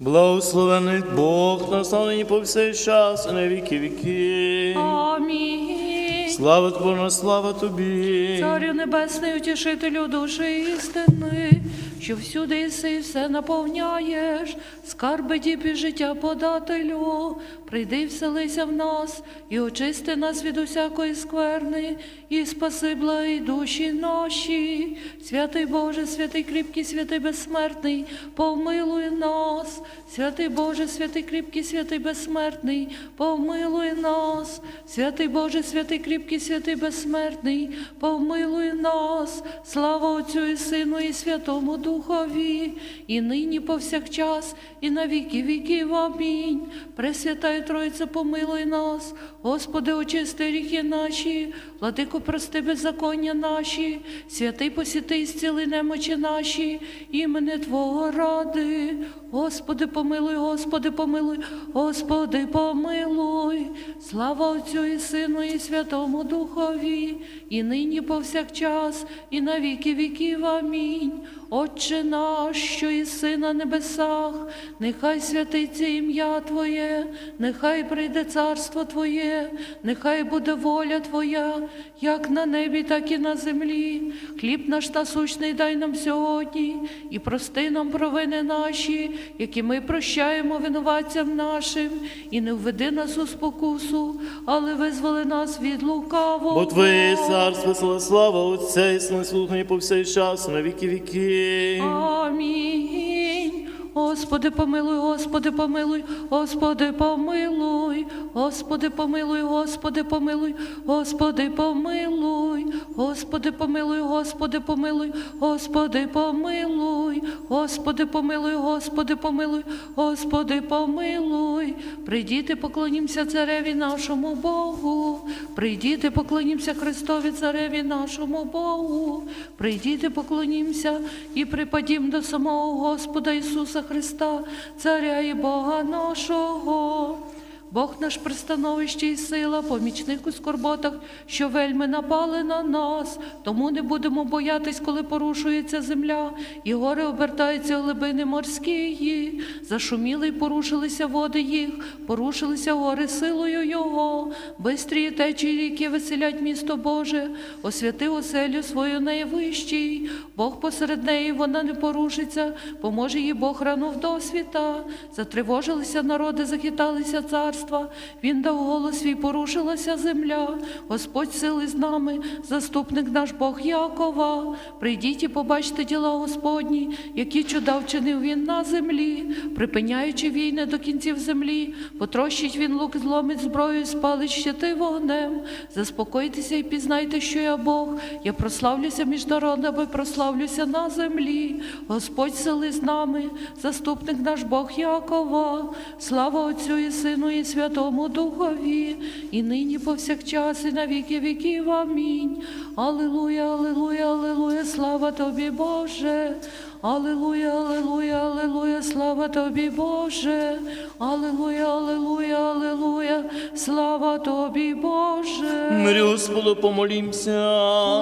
Благословений Бог, наставлені по всей час, і на віки віки. Амінь. Слава Твоя, слава тобі. Царю небесний, утішителю душі істини, що всюди єси і все наповняєш, скарби діб і життя подателю, прийди, вселися в нас і очисти нас від усякої скверни, і спаси благі душі наші. Святий Боже, святий кріпкий, святий безсмертний, помилуй нас, святий Боже, святий кріпкий, святий безсмертний, помилуй нас, святий Боже, святий кріпкий, святий безсмертний, помилуй нас, слава Отцю і Сину, і Святому Духові, і нині повсякчас, і на віки віків. Амінь. Пресвятай Тройця, помилуй нас, Господи, очисти ріхи наші, владико, прости беззаконня наші, святий посіти зціли немочі наші, імени Твого ради. Господи, помилуй, Господи, помилуй, Господи, помилуй. Слава Отцю і Сину, і Святому Духові, і нині повсякчас, і на віки віків. Амінь. Отче наш, що єси на небесах, нехай святиться ім'я Твоє, нехай прийде царство Твоє, нехай буде воля Твоя, як на небі, так і на землі. Хліб наш насущний дай нам сьогодні, і прости нам провини наші, які ми прощаємо винуватцям нашим, і не введи нас у спокусу, але визволи нас від лукавого. Бо Твоє царство, сила, слава Отця і слухання по всей час, на віки віки. Амінь. Господи, помилуй, Господи, помилуй, Господи, помилуй, Господи, помилуй, Господи, помилуй, Господи, помилуй, Господи, помилуй, Господи, помилуй, Господи, помилуй, Господи, помилуй, Господи, помилуй, Господи, помилуй. Прийдіте, поклонімося цареві нашому Богу. Прийдіте, поклонімося Христові цареві нашому Богу. Прийдіте, поклонімося і припадім до самого Господа Ісуса Христа, Царя і Бога нашого. Бог наш пристановище і сила, помічник у скорботах, що вельми напали на нас, тому не будемо боятись, коли порушується земля, і гори обертаються глибини морські. Зашуміли й порушилися води їх, порушилися гори силою Його. Бистрі течії ріки веселять місто Боже, освятив оселю свою найвищий. Бог посеред неї вона не порушиться, поможе їй Бог рано в досвіта. Затривожилися народи, захиталися царства. Він дав голос свій, порушилася земля. Господь сили з нами, заступник наш Бог Якова. Прийдіть і побачте діла Господні, які чуда вчинив він на землі, припиняючи війни до кінців землі, потрощить він лук, зломить зброю, спалить щити вогнем. Заспокойтеся і пізнайте, що я Бог. Я прославлюся між народами, прославлюся на землі. Господь сили з нами, заступник наш Бог Якова. Слава Отцю і Сину, і Святому Духові, і нині повсякчас, і на віки віків. Амінь. Алілуя, алілуя, алілуя, слава тобі, Боже. Алілуя, алілуя, алілуя, слава тобі, Боже. Алілуя, алілуя, алілуя, слава тобі, Боже. Мирі Господу помолімся.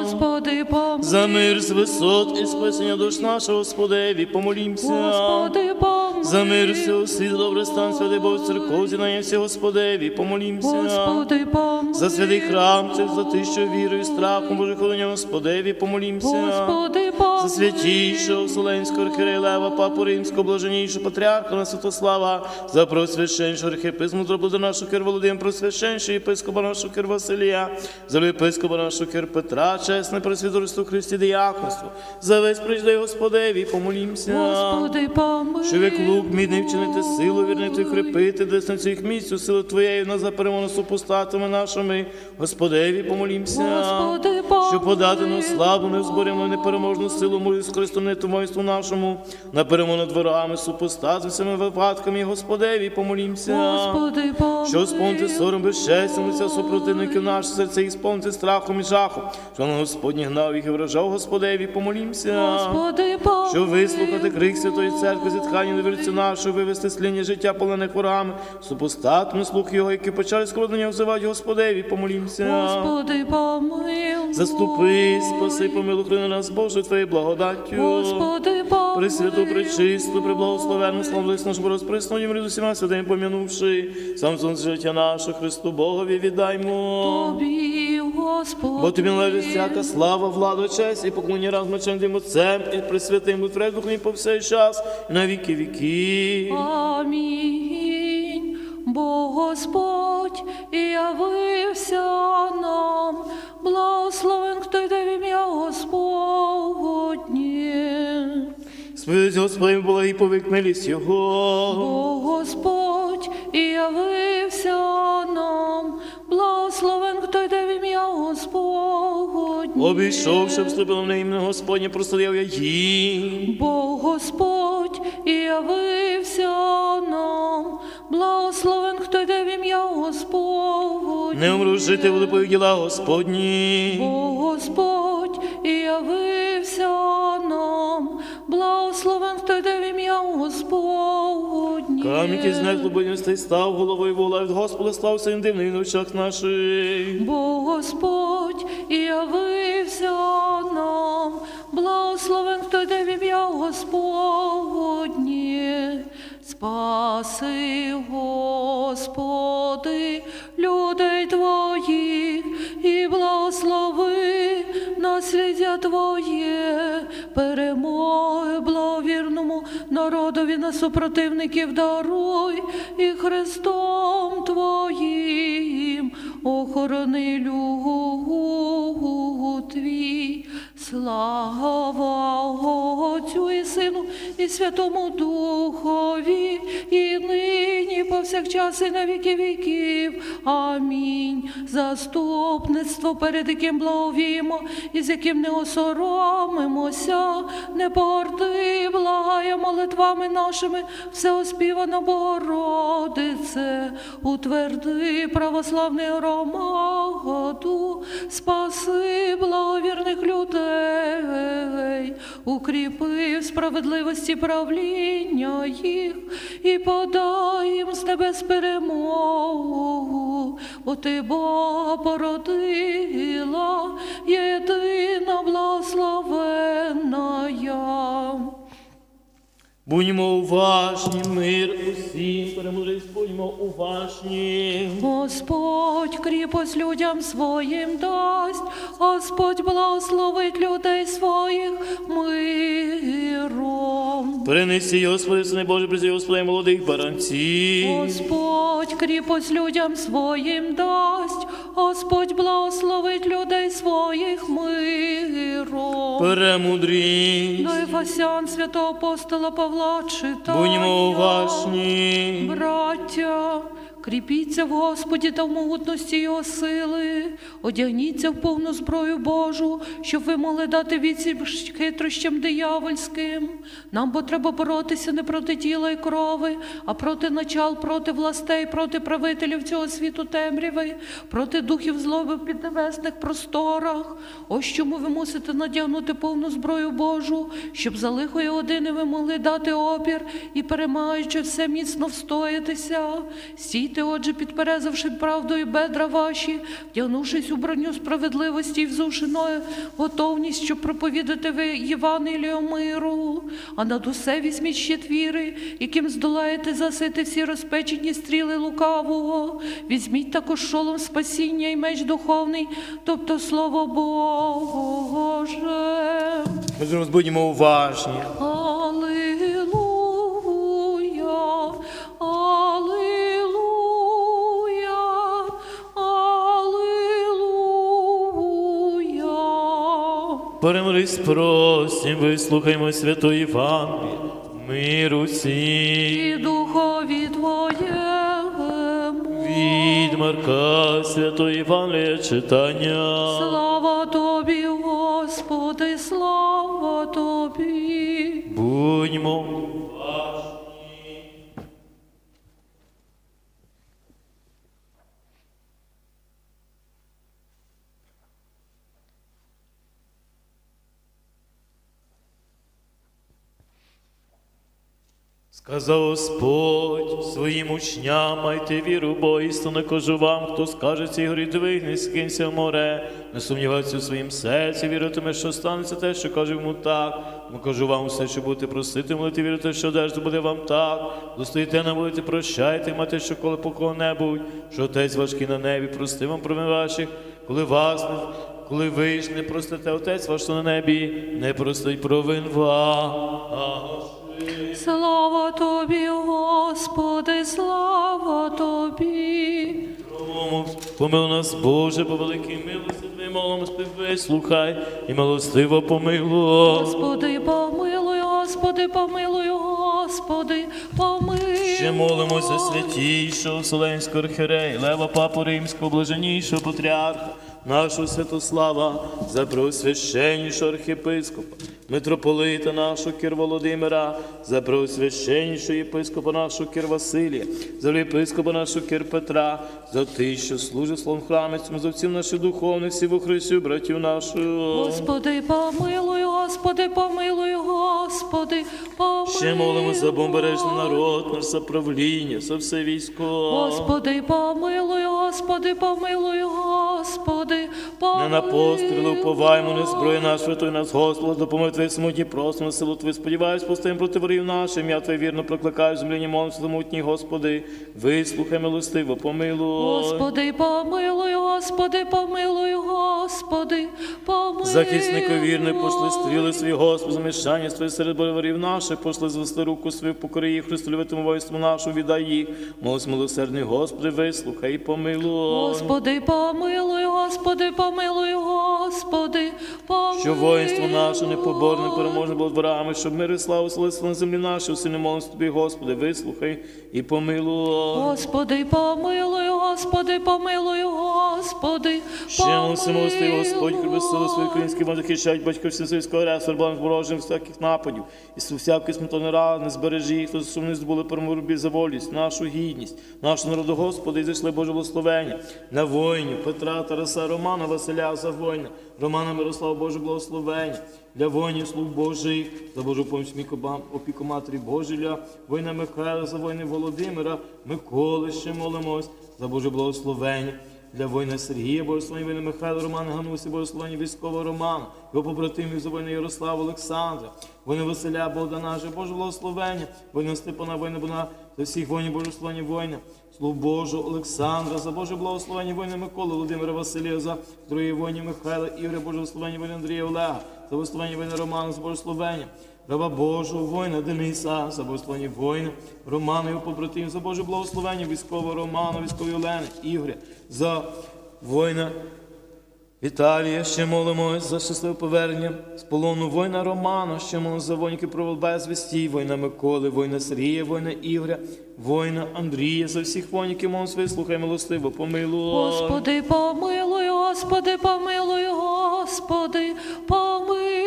Господи, помилуй. За мир з висот і спасення душ нашого Господеві, помолімся. Господи, помилуй. За мир всього світу, добре стан, святий Бог, церков, зінання всі Господеві, помолімся. Господи, помоли. За святий храм, це за ти, що вірою, і страхом Божихолення Господеві, помолімся. Господи, помилуй. За святійшого Вселенського архієрея Папу Римського, блаженнішого патріарха на Святослава, за просвященшого архієпископа зроблено нашого Кир Володимир, просвященшого єпископа нашого Кир Василія, за єпископа нашого Кир Петра, чесне пресвітерство Христі діяконство, за весь прийде Господеві, помолімся. Господи, помилуй. Щоб як лук мідний вчинити силу, вірнити крепити, десь на цих місць, силу Твоєю на за перемону супостатами нашими, Господеві, помолімся. Господи, помилуй. Щоб подати нам славу, невзборємо непереможну силу мою з Христом мойству нашому, на перемогу над ворогами, супостатами, всіми випадками, Господеві, помолімся. Господи, помилуй. Що сповнити сором безчестям лиця супротивників наших серце і сповнити страхом і жахом, що на Господні гнав їх і вражав Господеві, помолімся. Господи, помилуй. Щоб вислухати крик Святої Церкви, зітхання невірцю нашого, вивести сління життя полених ворогами, супостатами слух його, які почали складення взивати Господеві, помолімся. Господи, помилуй. Заступи, спаси, помилуй, храни нас, Боже, Твоєю благодаттю. Господи, помилуй. Пресвяту, пречисту, преблагословенну, славлись нашу розпресну, їм ряду всіма святим помянувши, сам сон життя наше, Христу Богові віддаймо. Тобі, Господи. Бо тобі належить всяка слава, влада, честь і поклонні разом тим Отцем і Пресвятим у і по всей час, і на віки віки. Амінь. Бо Господь явився нам, благословен, хто йде в ім'я Господнє. Сповідь Господи, і милість Його. Бо Господь явився нам, благословен, хто йде в ім'я Господнє. Обійшов, щоб вступило на ім'я Господнє, прославляв я їм. Бо Господь явився нам, благословен, хто йде в ім'я Господнє. Не умру жити в липові діла Господні. Бо Господь Господнє. Камінь із неглубинностей став головою вола від Господа, стався він дивний на очах наших. Бо Господь явився нам, благословен, хто йде в ім'я Господнє. Спаси, Господи, людей Твоїх, і благослови наслідя Твоє, перемоги благовірному народові на супротивників даруй, і Христом Твоїм охорони люд Твій. Слава Отцю і Сину і Святому Духові, і повсякчас, і на віки віків. Амінь. Заступництво, перед яким благовіємо, і з яким не осоромимося, не порти, благає молитвами нашими, всеоспівана Богородице, утверди православний громаду, спаси благовірних людей, укріпи в справедливості правління їх і подай їм з небес перемогу, бо ти Бога породила, єдина благословенна. Будьмо уважні, мир усім, перемудрість, будьмо уважні. Господь кріпость людям своїм дасть, Господь благословить людей своїх миром. Принесі, Господи, Сини Боже, призі, Господи, молодих баранців. Господь кріпость людям своїм дасть, Господь благословить людей своїх миром. Перемудрість, До Ефасян святого апостола Павла читає. будьмо уважні. Браття, кріпіться в Господі та в могутності Його сили, одягніться в повну зброю Божу, щоб ви могли дати відсіч хитрощам диявольським. Нам бо треба боротися не проти тіла і крови, а проти начал, проти властей, проти правителів цього світу темряви, проти духів злоби в піднебесних просторах. Ось чому ви мусите надягнути повну зброю Божу, щоб за лихої години ви могли дати опір і, перемагаючи все міцно встоятися. Стійте, отже, підперезавши правдою бедра ваші, вдягнувшись у броню справедливості і взувшиною готовність, щоб проповідати ви Євангелію миру, а над усе візьміть щит віри, яким здолаєте засити всі розпечені стріли лукавого. Візьміть також шолом спасіння і меч духовний, тобто слово Боже. Ми будьмо уважні. Алілуя. Просім, вислухаймо святої Євангелії. Мир усім. І духові Твоєму. Від Марка святої Євангелія читання. Слава Тобі, Господи, слава Тобі. Будьмо Сказав Господь своїм учням, майте віру, бо істинно кажу вам, хто скаже цій горі двигни, скинься в море, не сумнівайся у своїм серці, віритиме, що станеться те, що каже йому так. Бо кажу вам усе, що будете просити, молити, вірити, що одержите, буде вам так. Достоїте на молити, прощайте, мати, що коли по кого-небудь, що отець важкий на небі, прости вам провин ваших, коли вас не коли ви ж не простите Отець ваш на небі, не простить провин вас. Слава тобі, Господи, слава тобі. Помил нас, Боже, по великій милості Твоїй молимо вислухай і милостиво помилуй. Господи, помилуй, Господи, помилуй, Господи, помилуй. Ще молимося святійшого Вселенського архірея, Лева Папу Римського, блаженнішого патріарха, нашого Святослава, за преосвященнішого архієпископа, митрополита нашого Кир Володимира, за преосвященнішого єпископа нашого Кир Василія, за єпископа нашого Кир Петра, за тих, що служить словом храмі, за всім наших духовних, всіх у Христі, братів нашого. Господи, помилуй, Господи, помилуй, Господи, помилуй. Ще молимо за бомбережний народ, наш за правління, за все військо. Господи, помилуй, Господи, помилуй, Господи, помилуй. Не на постріли уповаємо, не зброї наш, рятуй нас, Господи, допомоги Твої самотні, просимо силу Твою, сподіваюсь, пустим проти ворів нашим, я Твоє вірно прокликаю, землі молимся самотній, Господи, вислухай милостиво, помилуй. Господи, помилуй, Господи, помилуй, Господи, помилуй. Захиснику вірний, пошли стріли свої, Господи, замішання свої серед ворів наших, пошли звести руку свою, покори їх, Христолюбитому воїнству нашому, віддай їх. Молись, милосердний, Господи, вислухай і помилуй. Господи, помилуй, Господи, помилуй, Господи, помилуй. Що воїнство наше непоборне, переможне було дворами, щоб мир і славу славство на землі нашій, усі молимось тобі, Господи, вислухай і помилуй. Господи, помилуй, Господи, помилуй, Господи, Ще молимося, милостивий Господь, хреби сили свої українські захищають батьків всесвітського ресу, рбам зборожним всяких нападів, і з всякої смутони рад, не збережи їх, хто сумні здобули перемогу за волість, нашу гідність, нашу народу, Господи, і зійшли Боже благословення. На воїнів, Петра, Тараса, Романа, Василя, за воїна, Романа, Мирослава, Боже благословення, для воїнів, слуг Божих, за Божу поміч Мікоба, опіку Матері Божіля, воїна Михайла, за воїни Володимира, Миколи ще молимось, за Боже благословення. Для воїна Сергія, Богословення воїна Михайла, Романа Ганусі, Богословення військового Романа, його побратимів за воїна Ярослава Олександра, воїна Василя Богдана, же Боже благословення, воїна Степана, воїна Бона, за всіх воїнів Божословення воїна, слуг Божого Олександра, за Боже благословення воїна Миколи, Володимира Василія, за здоров'я воїнів Михайла, Ігоря, Боже благословення воїна Андрія Олега, за благословення воїна Романа, за Божословення, раба Божого воїна Дениса, за благословення воїна, Романа, його побратимів, за Боже благословення військового Романа, військової Олени, Ігоря, за воїна Віталія, ще молимось за щасливе повернення з полону воїна Романа, ще молимось за воїнки про безвісті, воїна Миколи, воїна Сергія, воїна Ігоря, воїна Андрія, за всіх воїнів молимось, вислухай милостиво, помилуй. Господи, помилуй, Господи, помилуй, Господи, помилуй.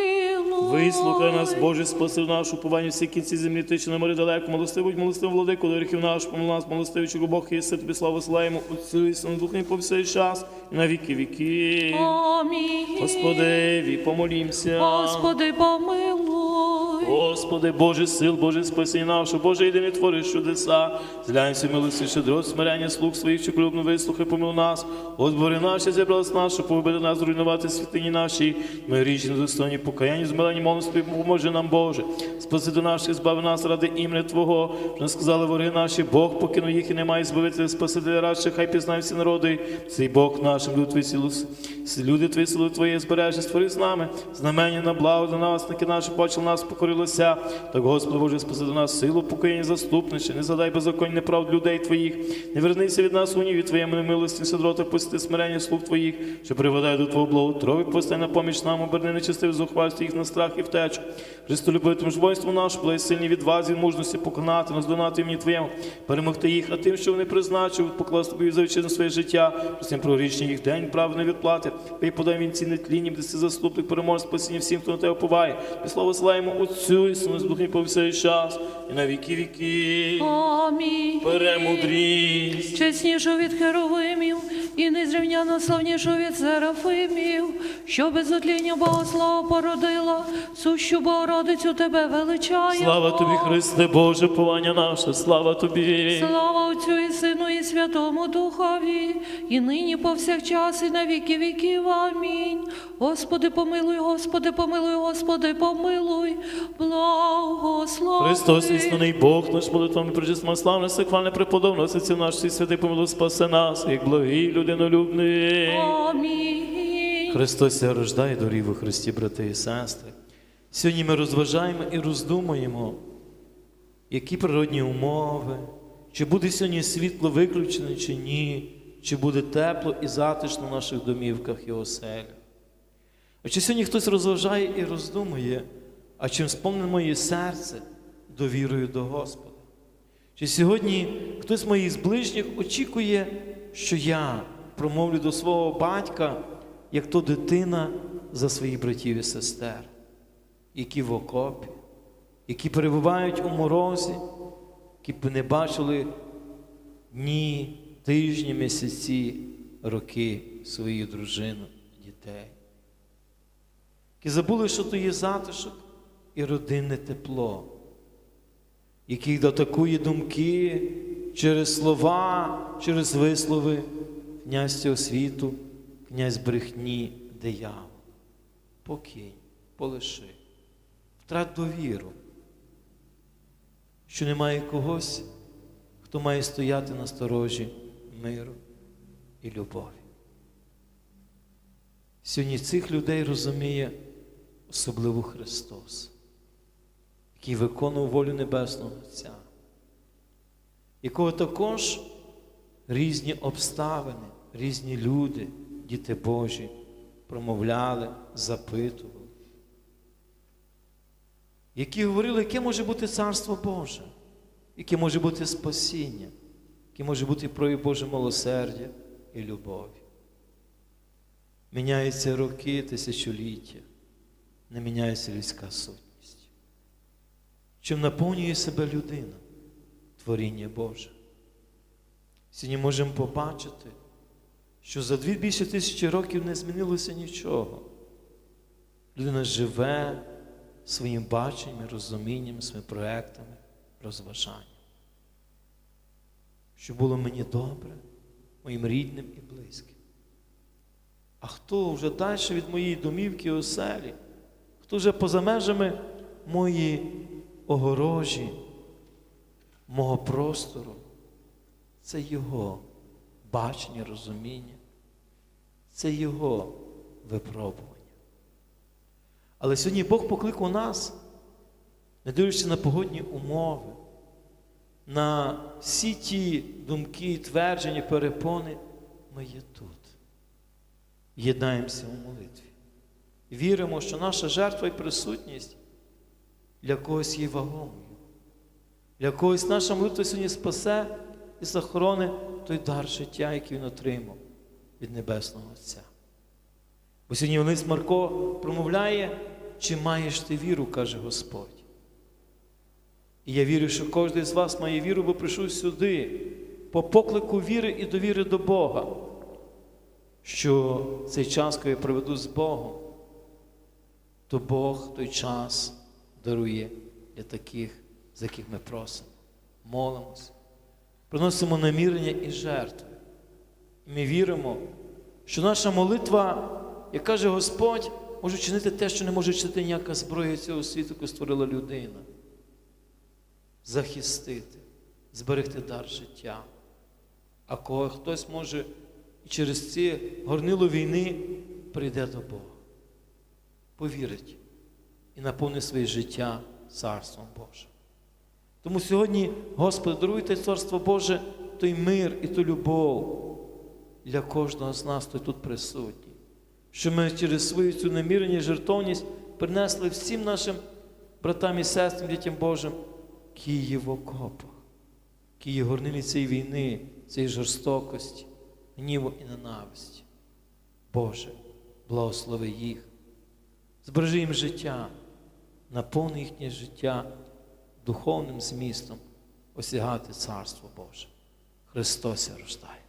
Вислухай нас, Боже, спаси нашу повання всі кінці землі, тичі на морі далеко, Молости будь милостивий, владику, до гріхів наш, помил нас, молости. чого Бог єси, тобі славу славимо, Отцю і Сину Духу, по всей час, і на віки віки. Амінь. Господи, помолімся. Господи, помилуй. Господи, Боже сил, Боже спасіння наше, Боже єдиний твориш чудеса. Зглянься, милості, щедро, смирення слуг своїх, що клюбно вислухай, помил нас. Отбори наші, зібралась нашу, побити нас, зруйнувати святині наші. Ми річні, достойні, покаяння, змилені, молитві, поможи нам, Боже. Спаси до наших, збави нас ради імені Твого. Що нас сказали вори наші, Бог покинув їх і немає збавителя, спасителя радше, хай пізнають всі народи. Цей Бог нашим, люди Твої силу, люди Твої сили Твої збережі, створи з нами. Знамення на благо для нас, наки наші почали нас покорилося. Так, Господи Боже, спаси до нас силу, покоєння, заступниче, не задай беззаконь, неправд людей Твоїх. Не вернися від нас у від Твоєму немилості, сидроти, пусти смирення слуг Твоїх, що приведай до Твого благотрови, постай на поміч нам, оберни нечистив зухвальство їх на страх і втечу. Христолюбитим ж воїнству нашу, благай сильні відвазі, мужності поконати, наздонати імені Твоєму, перемогти їх, а тим, що вони призначили, покласти тобі за вітчизну своє життя, простим прогрішні їх день, правильної відплати, і подай він ці нетлінні, де заступник, переможе спасіння всім, хто на тебе поває. І слава славимо Отцю і Сину, і Духу, і по всей час, і на віки віки. Амінь. Перемудрість. Чеснішу від херовимів і незрівняно славнішу від серафимів, що без отління Богослава породила, сущу Богородицю тебе величає. Слава тобі, Христе, Боже, повання наше, слава тобі. Слава Отцю і Сину, і Святому Духові, і нині повсякчас, і на віки віків. Амінь. Господи, помилуй, Господи, помилуй, Господи, помилуй, благослови. Христос, істинний Бог, наш молитвами причисма славне, сихвальне преподобне, Отець наш, всі святий помилуй, спаси нас, як благий людинолюбний. Амінь. Христос рождає, дорів у Христі, брати і сестри. Сьогодні ми розважаємо і роздумуємо, які природні умови, чи буде сьогодні світло виключене, чи ні, чи буде тепло і затишно в наших домівках і оселях. А чи сьогодні хтось розважає і роздумує, а чим сповнене моє серце довірою до Господа? Чи сьогодні хтось з моїх ближніх очікує, що я промовлю до свого батька, як то дитина за своїх братів і сестер, які в окопі, які перебувають у морозі, які б не бачили дні, тижні, місяці, роки свою дружину, дітей, які забули, що то є затишок і родинне тепло який атакує думки через слова, через вислови князь цього світу, князь брехні, диявол. Покинь, полиши, втрат довіру, що немає когось, хто має стояти на сторожі миру і любові. Сьогодні цих людей розуміє особливо Христос який виконував волю Небесного Отця, якого також різні обставини, різні люди, діти Божі, промовляли, запитували, які говорили, яке може бути Царство Боже, яке може бути спасіння, яке може бути прояв Боже милосердя і любові. Міняються роки, тисячоліття, не міняється людська суть чим наповнює себе людина, творіння Боже. Сьогодні можемо побачити, що за дві більше тисячі років не змінилося нічого. Людина живе своїм баченням, розумінням, своїми проектами, розважанням. Що було мені добре, моїм рідним і близьким. А хто вже далі від моєї домівки оселі, хто вже поза межами моєї огорожі, мого простору, це Його бачення, розуміння, це Його випробування. Але сьогодні Бог покликав нас, не дивлячись на погодні умови, на всі ті думки, твердження, перепони, ми є тут. Єднаємося у молитві. Віримо, що наша жертва і присутність для когось є вагомою. Для когось наша молитва сьогодні спасе і захорони той дар життя, який він отримав від Небесного Отця. Бо сьогодні Олесь Марко промовляє, чи маєш ти віру, каже Господь. І я вірю, що кожен з вас має віру, бо прийшов сюди по поклику віри і довіри до Бога, що цей час, коли я проведу з Богом, то Бог той час дарує для таких, за яких ми просимо, молимося, приносимо намірення і жертви. Ми віримо, що наша молитва, як каже Господь, може чинити те, що не може чинити ніяка зброя цього світу, яку створила людина. Захистити, зберегти дар життя. А кого хтось може і через ці горнило війни прийде до Бога. Повірить і наповни своє життя Царством Божим. Тому сьогодні, Господи, даруйте Царство Боже, той мир і ту любов для кожного з нас, хто тут присутній, що ми через свою цю наміреність, жертовність принесли всім нашим братам і сестрам, дітям Божим, окопах, які горнилі цієї війни, цієї жорстокості, гніву і ненависті. Боже, благослови їх, збережи їм життя наповни їхнє життя духовним змістом осягати Царство Боже. Христос рождає.